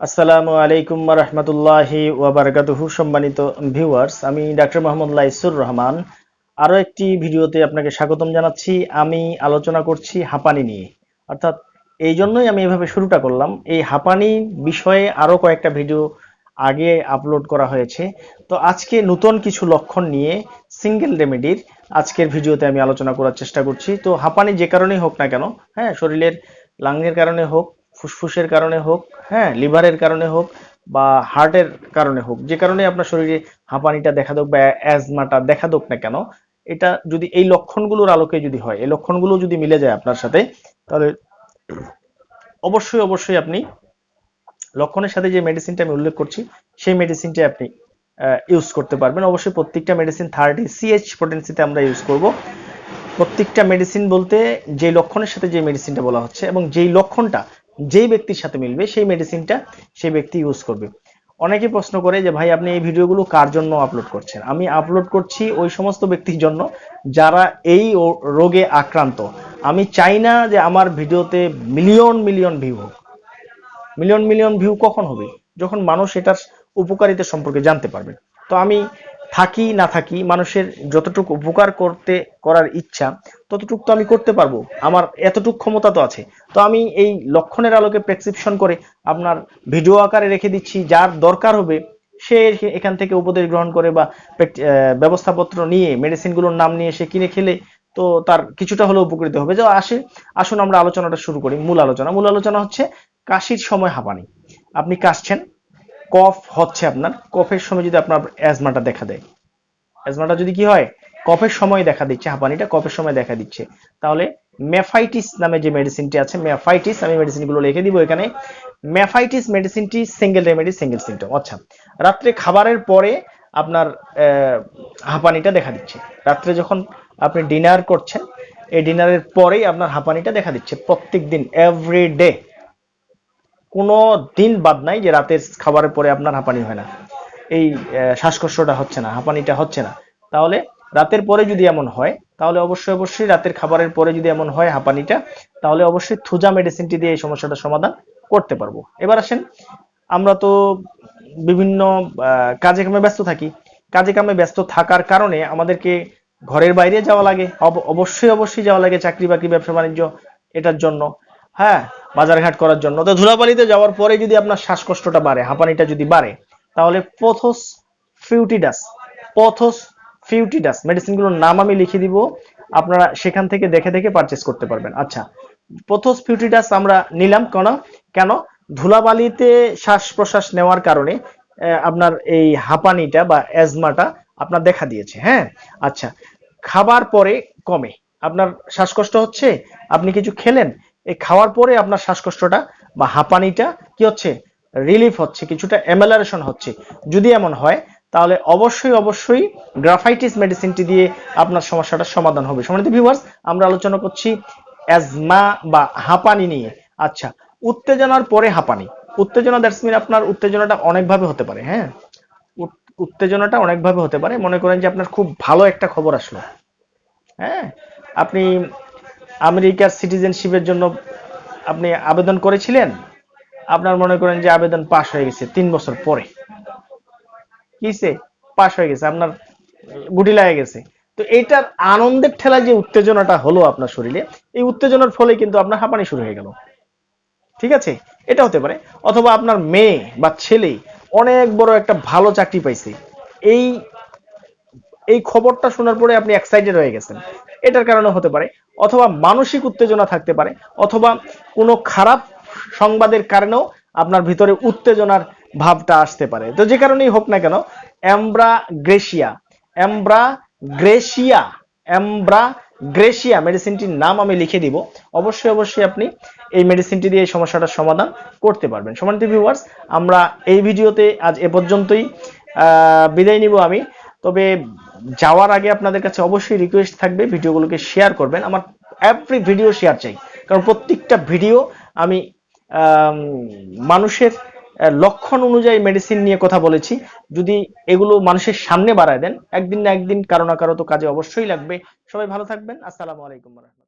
আসসালামু আলাইকুম রহমতুল্লাহি ওয়াবারাকাতুহু সম্মানিত ভিউয়ার্স, আমি ডাক্তার মোহাম্মদ লাইসুর রহমান। আরও একটি ভিডিওতে আপনাকে স্বাগতম জানাচ্ছি। আমি আলোচনা করছি হাঁপানি নিয়ে। অর্থাৎ এই জন্যই আমি এভাবে শুরুটা করলাম। এই হাঁপানি বিষয়ে আরও কয়েকটা ভিডিও আগে আপলোড করা হয়েছে। তো আজকে নতুন কিছু লক্ষণ নিয়ে সিঙ্গেল রেমেডির আজকের ভিডিওতে আমি আলোচনা করার চেষ্টা করছি। তো হাঁপানি যে কারণেই হোক না কেন হ্যাঁ শরীরের লাংয়ের কারণে হোক ফুসফুসের কারণে হোক হ্যাঁ লিভারের কারণে হোক বা হার্টের কারণে হোক, যে কারণে আপনার শরীরে হাঁপানিটা দেখা দোক বা অ্যাজমাটা দেখা দোক না কেন, এটা যদি এই লক্ষণগুলোর আলোকে যদি হয়, এই লক্ষণগুলো যদি মিলে যায় আপনার সাথে, তাহলে অবশ্যই অবশ্যই আপনি লক্ষণের সাথে যে মেডিসিনটা আমি উল্লেখ করছি, সেই মেডিসিনটা আপনি ইউজ করতে পারবেন। অবশ্যই প্রত্যেকটা মেডিসিন থার্টি সিএইচ পোটেন্সিতে আমরা ইউজ করব। প্রত্যেকটা মেডিসিন বলতে যে লক্ষণের সাথে যে মেডিসিনটা বলা হচ্ছে এবং যেই লক্ষণটা যেই ব্যক্তির সাথে মিলবে, সেই মেডিসিনটা সেই ব্যক্তি ইউজ করবে। অনেকে প্রশ্ন করে যে, ভাই, আপনি এই ভিডিওগুলো কার জন্য আপলোড করছেন? আমি আপলোড করছি ওই সমস্ত ব্যক্তির জন্য যারা এই রোগে আক্রান্ত। আমি চাই না যে আমার ভিডিওতে মিলিয়ন মিলিয়ন ভিউ হোক। মিলিয়ন মিলিয়ন ভিউ কখন হবে? যখন মানুষ এটার উপকারিতা সম্পর্কে জানতে পারবে। তো আমি থাকি, না থাকি, মানুষের যতটুকু উপকার করতে, করার ইচ্ছা, ততটুকু তো আমি করতে পারব। আমার এতটুকু ক্ষমতা তো আছে। তো আমি এই লক্ষণের আলোকে প্রেসক্রিপশন করে আপনার ভিডিও আকারে রেখে দিচ্ছি। যার দরকার হবে, সে এখে- এখান থেকে উপদেশ গ্রহণ করে বা ব্যবস্থাপত্র নিয়ে মেডিসিনগুলোর নাম নিয়ে সে কিনে খেলে, তো তার কিছুটা হলেও উপকৃত হবে। যা আসে, আসুন আমরা আলোচনাটা শুরু করি। মূল আলোচনা। মূল আলোচনা হচ্ছে কাশির সময় হাঁপানি। আপনি কাশছেন কফ হচ্ছে আপনার, কফের সময় যদি আপনার অ্যাজমাটা দেখা দেয়। অ্যাজমাটা যদি কি হয়? কফের সময় দেখা দিচ্ছে, হাঁপানিটা কফের সময় দেখা দিচ্ছে। তাহলে মেফাইটিস নামে যে মেডিসিনটি আছে, মেফাইটিস, আমি মেডিসিনগুলো লিখে দিব এখানে। মেফাইটিস মেডিসিনটি সিঙ্গেল রেমেডি সিঙ্গেল সিমটম আচ্ছা রাত্রে খাবারের পরে আপনার হাঁপানিটা দেখা দিচ্ছে। রাত্রে যখন আপনি ডিনার করছেন, এই ডিনারের পরেই আপনার হাঁপানিটা দেখা দিচ্ছে। প্রত্যেক দিন এভরি ডে কোনো দিন বাদ নাই যে রাতের খাবারের পরে আপনার হাঁপানি হয় না। এই শ্বাসকষ্টটা হচ্ছে না, হাঁপানিটা হচ্ছে না। তাহলে রাতের পরে যদি এমন হয়, তাহলে অবশ্যই অবশ্যই রাতের খাবারের পরে যদি এমন হয় হাঁপানিটা, তাহলে অবশ্যই থুজা মেডিসিনটি দিয়ে এই সমস্যাটা সমাধান করতে পারব। এবার আসেন, আমরা তো বিভিন্ন কাজে কামে ব্যস্ত থাকি। কাজে কামে ব্যস্ত থাকার কারণে আমাদেরকে ঘরের বাইরে যাওয়া লাগে। অব- অবশ্যই অবশ্যই যাওয়া লাগে চাকরি বাকরি ব্যবসা বাণিজ্য এটার জন্য। হ্যাঁ বাজারঘাট করার জন্য। তো ধুলাবালিতে যাওয়ার পরে যদি আপনার শ্বাসকষ্টটা বাড়ে, হাঁপানিটা যদি বাড়ে, তাহলে পথস ফিউটিডাস পথস ফিউটিডাস, মেডিসিনগুলোর নাম আমি লিখে দিব। আপনারা সেখান থেকে দেখে দেখে পারচেস করতে পারবেন। আচ্ছা পথস ফিউটিডাস আমরা নিলাম কেন? কেন? ধুলাবালিতে শ্বাস প্রশ্বাস নেওয়ার কারণে আপনার এই হাঁপানিটা বা অ্যাজমাটা আপনার দেখা দিয়েছে হ্যাঁ? আচ্ছা খাবার পরে কমে। আপনার শ্বাসকষ্ট হচ্ছে? আপনি কিছু খেলেন? এই খাওয়ার পরে আপনার শ্বাসকষ্টটা বা হাঁপানিটা কি হচ্ছে? রিলিফ হচ্ছে, কিছুটা এমেলারেশন হচ্ছে। যদি এমন হয়, তাহলে অবশ্যই অবশ্যই গ্রাফাইটিস মেডিসিনটি দিয়ে আপনার সমস্যাটা সমাধান হবে। সম্মানিত ভিউয়ার্স আমরা আলোচনা করছি অ্যাজমা বা হাঁপানি নিয়ে। আচ্ছা উত্তেজনার পরে হাঁপানি। উত্তেজনা দ্যাটস মিন আপনার উত্তেজনাটা অনেকভাবে হতে পারে হ্যাঁ? উত- উত্তেজনাটা অনেকভাবে হতে পারে। মনে করেন যে আপনার খুব ভালো একটা খবর আসলো। হ্যাঁ? আপনি আমেরিকার সিটিজেনশিপের জন্য আপনি আবেদন করেছিলেন? আপনার মনে করেন যে আবেদন পাশ হয়ে গেছে তিন বছর পরে। কিসে পাশ হয়ে গেছে, আপনার গুটি লাগে গেছে। তো এইটার আনন্দের ঠেলা যে উত্তেজনাটা হলো আপনার শরীরে, এই উত্তেজনার ফলে কিন্তু আপনার হাঁপানি শুরু হয়ে গেল। ঠিক আছে? এটা হতে পারে। অথবা আপনার মেয়ে বা ছেলে অনেক বড় একটা ভালো চাকরি পাইছে। এই এই খবরটা শোনার পরে আপনি এক্সাইটেড হয়ে গেছেন। এটার কারণে হতে পারে। অথবা মানসিক উত্তেজনা থাকতে পারে, অথবা কোনো খারাপ সংবাদের কারণেও আপনার ভিতরে উত্তেজনার ভাবটা আসতে পারে। তো যে কারণেই হোক না কেন অ্যাম্ব্রা গ্রেশিয়া অ্যাম্ব্রা গ্রেশিয়া অ্যাম্ব্রা গ্রেশিয়া মেডিসিনটির নাম আমি লিখে দিব। অবশ্যই অবশ্যই আপনি এই মেডিসিনটি দিয়ে এই সমস্যাটার সমাধান করতে পারবেন। সমানিত ভিউয়ার্স আমরা এই ভিডিওতে আজ এ পর্যন্তই। বিদায় নিব আমি। তবে যাওয়ার আগে আপনাদের কাছে অবশ্যই রিকোয়েস্ট থাকবে, ভিডিওগুলোকে শেয়ার করবেন। আমার এভরি ভিডিও শেয়ার চাই। কারণ প্রত্যেকটা ভিডিও আমি মানুষের লক্ষণ অনুযায়ী মেডিসিন নিয়ে কথা বলেছি। যদি এগুলো মানুষের সামনে বাড়ায় দেন, একদিন না একদিন কারও না কারও তো কাজে অবশ্যই লাগবে। সবাই ভালো থাকবেন। আসসালামু আলাইকুম রহমতুল্লাহ।